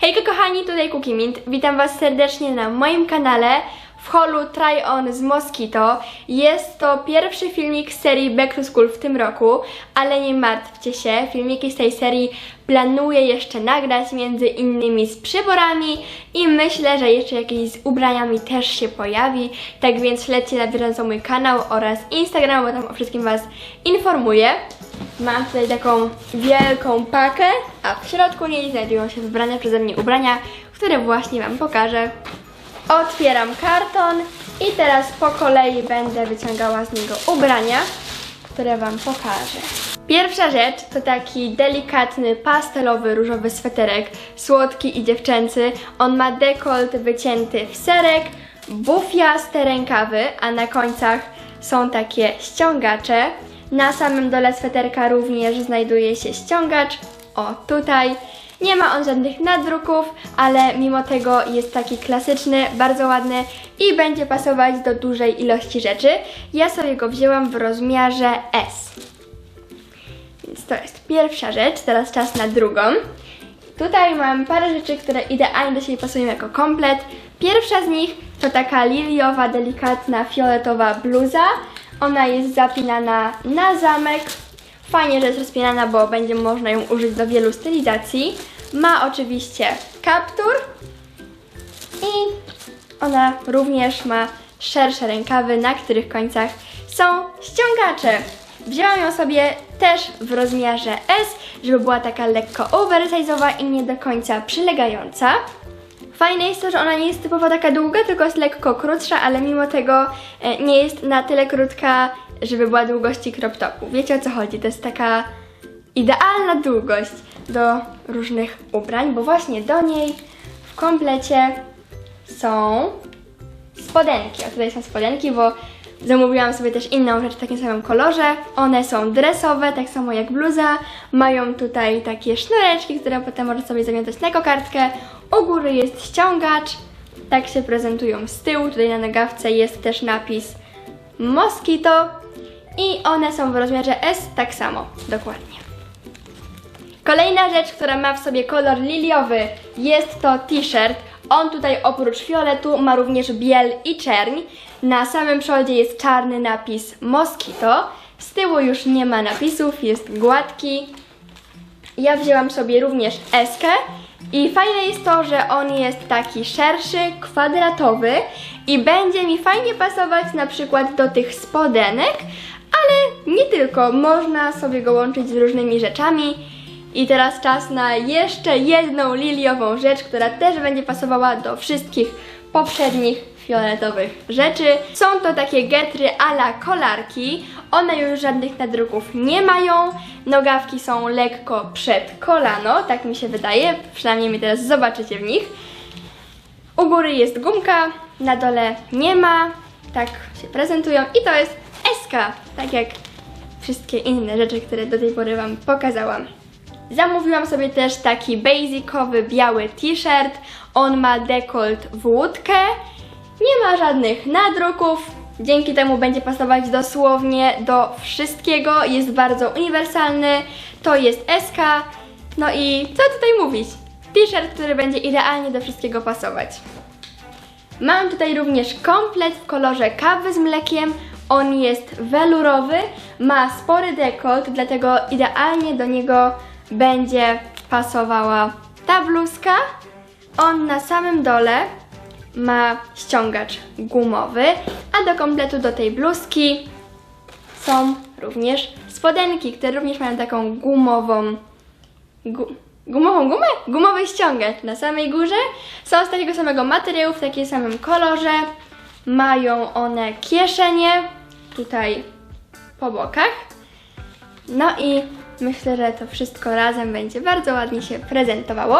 Hejka kochani, tutaj Cookie Mint. Witam Was serdecznie na moim kanale w holu Try On z Mosquito. Jest to pierwszy filmik z serii Back to School w tym roku, ale nie martwcie się, filmiki z tej serii planuję jeszcze nagrać, między innymi z przyborami i myślę, że jeszcze jakieś z ubraniami też się pojawi. Tak więc śledźcie na bieżąco mój kanał oraz Instagram, bo tam o wszystkim Was informuję. Mam tutaj taką wielką pakę, a w środku niej znajdują się wybrane przeze mnie ubrania, które właśnie Wam pokażę. Otwieram karton i teraz po kolei będę wyciągała z niego ubrania, które Wam pokażę. Pierwsza rzecz to taki delikatny, pastelowy, różowy sweterek, słodki i dziewczęcy. On ma dekolt wycięty w serek, bufiaste rękawy, a na końcach są takie ściągacze. Na samym dole sweterka również znajduje się ściągacz. O, tutaj. Nie ma on żadnych nadruków, ale mimo tego jest taki klasyczny, bardzo ładny i będzie pasować do dużej ilości rzeczy. Ja sobie go wzięłam w rozmiarze S. Więc to jest pierwsza rzecz, teraz czas na drugą. Tutaj mam parę rzeczy, które idealnie do siebie pasują jako komplet. Pierwsza z nich to taka liliowa, delikatna, fioletowa bluza. Ona jest zapinana na zamek. Fajnie, że jest rozpinana, bo będzie można ją użyć do wielu stylizacji. Ma oczywiście kaptur i ona również ma szersze rękawy, na których końcach są ściągacze. Wzięłam ją sobie też w rozmiarze S, żeby była taka lekko oversize'owa i nie do końca przylegająca. Fajne jest to, że ona nie jest typowo taka długa, tylko jest lekko krótsza, ale mimo tego e, nie jest na tyle krótka, żeby była długości crop topu. Wiecie o co chodzi? To jest taka idealna długość do różnych ubrań, bo właśnie do niej w komplecie są spodenki. O tutaj są spodenki, bo zamówiłam sobie też inną rzecz w takim samym kolorze. One są dresowe, tak samo jak bluza. Mają tutaj takie sznureczki, które potem można sobie zawiązać na kokardkę. U góry jest ściągacz. Tak się prezentują z tyłu. Tutaj na nagawce jest też napis Mosquito. I one są w rozmiarze S tak samo, dokładnie. Kolejna rzecz, która ma w sobie kolor liliowy, jest to t-shirt. On tutaj oprócz fioletu ma również biel i czerń. Na samym przodzie jest czarny napis Mosquito. Z tyłu już nie ma napisów, jest gładki. Ja wzięłam sobie również eskę i fajne jest to, że on jest taki szerszy, kwadratowy i będzie mi fajnie pasować na przykład do tych spodenek, ale nie tylko, można sobie go łączyć z różnymi rzeczami. I teraz czas na jeszcze jedną liliową rzecz, która też będzie pasowała do wszystkich poprzednich fioletowych rzeczy. Są to takie getry a la kolarki. One już żadnych nadruków nie mają. Nogawki są lekko przed kolano, tak mi się wydaje. Przynajmniej mi teraz zobaczycie w nich. U góry jest gumka, na dole nie ma. Tak się prezentują i to jest tak jak wszystkie inne rzeczy, które do tej pory Wam pokazałam. Zamówiłam sobie też taki basicowy biały t-shirt. On ma dekolt w łódkę. Nie ma żadnych nadruków. Dzięki temu będzie pasować dosłownie do wszystkiego. Jest bardzo uniwersalny. To jest SK. No i co tutaj mówić? T-shirt, który będzie idealnie do wszystkiego pasować. Mam tutaj również komplet w kolorze kawy z mlekiem. On jest welurowy, ma spory dekolt, dlatego idealnie do niego będzie pasowała ta bluzka. On na samym dole ma ściągacz gumowy, a do kompletu do tej bluzki są również spodenki, które również mają taką gumową gu, gumową gumę? Gumowy ściągacz na samej górze. Są z takiego samego materiału, w takim samym kolorze. Mają one kieszenie tutaj po bokach. No i myślę, że to wszystko razem będzie bardzo ładnie się prezentowało.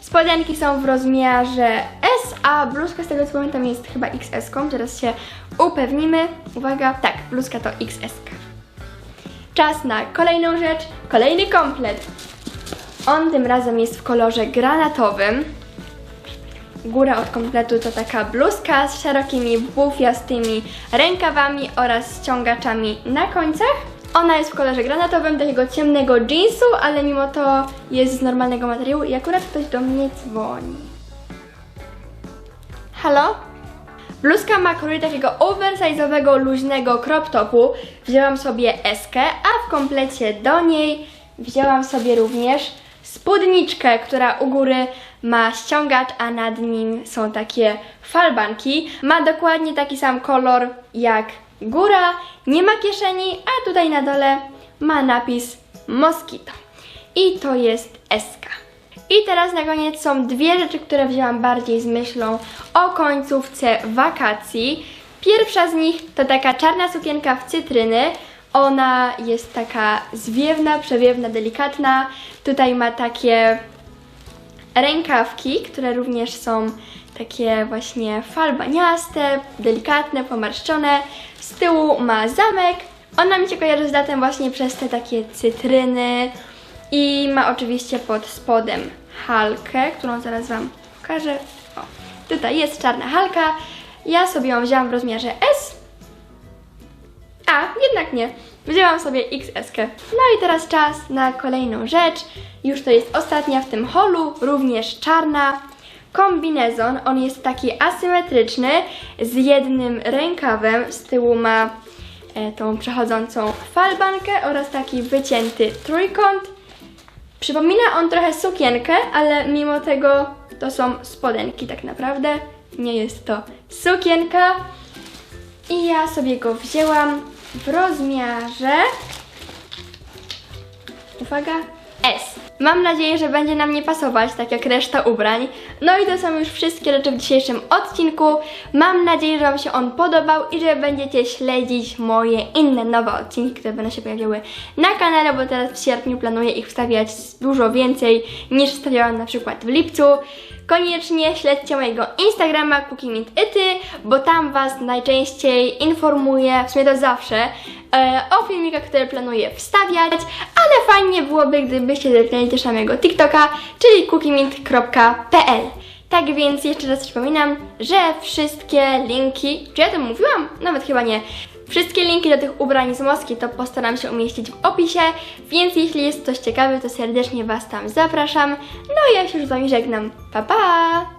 Spodenki są w rozmiarze S, a bluzka z tego co pamiętam jest chyba XS, -ką. teraz się upewnimy. Uwaga, tak, bluzka to XS. -ka. Czas na kolejną rzecz, kolejny komplet. On tym razem jest w kolorze granatowym. Góra od kompletu to taka bluzka z szerokimi bufiastymi rękawami oraz ściągaczami na końcach. Ona jest w kolorze granatowym, takiego ciemnego jeansu, ale mimo to jest z normalnego materiału i akurat ktoś do mnie dzwoni. Halo? Bluzka ma krój takiego oversize'owego, luźnego crop topu. Wzięłam sobie eskę, a w komplecie do niej wzięłam sobie również spódniczkę, która u góry ma ściągacz, a nad nim są takie falbanki. Ma dokładnie taki sam kolor jak góra, nie ma kieszeni, a tutaj na dole ma napis Mosquito. I to jest eska. I teraz na koniec są dwie rzeczy, które wzięłam bardziej z myślą o końcówce wakacji. Pierwsza z nich to taka czarna sukienka w cytryny. Ona jest taka zwiewna, przewiewna, delikatna. Tutaj ma takie rękawki, które również są takie właśnie falbaniaste, delikatne, pomarszczone. Z tyłu ma zamek. Ona mi się kojarzy z latem właśnie przez te takie cytryny. I ma oczywiście pod spodem halkę, którą zaraz Wam pokażę. O, tutaj jest czarna halka. Ja sobie ją wzięłam w rozmiarze S. A, jednak nie. Wzięłam sobie XS. -kę. No i teraz czas na kolejną rzecz. Już to jest ostatnia w tym holu, również czarna. Kombinezon, on jest taki asymetryczny, z jednym rękawem. Z tyłu ma e, tą przechodzącą falbankę oraz taki wycięty trójkąt. Przypomina on trochę sukienkę, ale mimo tego to są spodenki tak naprawdę. Nie jest to sukienka. I ja sobie go wzięłam w rozmiarze. Uwaga, S. Mam nadzieję, że będzie nam nie pasować, tak jak reszta ubrań. No i to są już wszystkie rzeczy w dzisiejszym odcinku. Mam nadzieję, że Wam się on podobał i że będziecie śledzić moje inne nowe odcinki, które będą się pojawiały na kanale, bo teraz w sierpniu planuję ich wstawiać dużo więcej niż wstawiałam na przykład w lipcu. Koniecznie śledźcie mojego Instagrama CookieMintIty, bo tam Was najczęściej informuję, w sumie to zawsze, e, o filmikach, które planuję wstawiać, ale fajnie byłoby, gdybyście zerknęli też na mojego TikToka, czyli cookiemint.pl. Tak więc jeszcze raz przypominam, że wszystkie linki, czy ja to mówiłam? Nawet chyba nie. Wszystkie linki do tych ubrań z Moski to postaram się umieścić w opisie, więc jeśli jest coś ciekawe, to serdecznie Was tam zapraszam. No i ja się już z Wami żegnam. Pa, pa!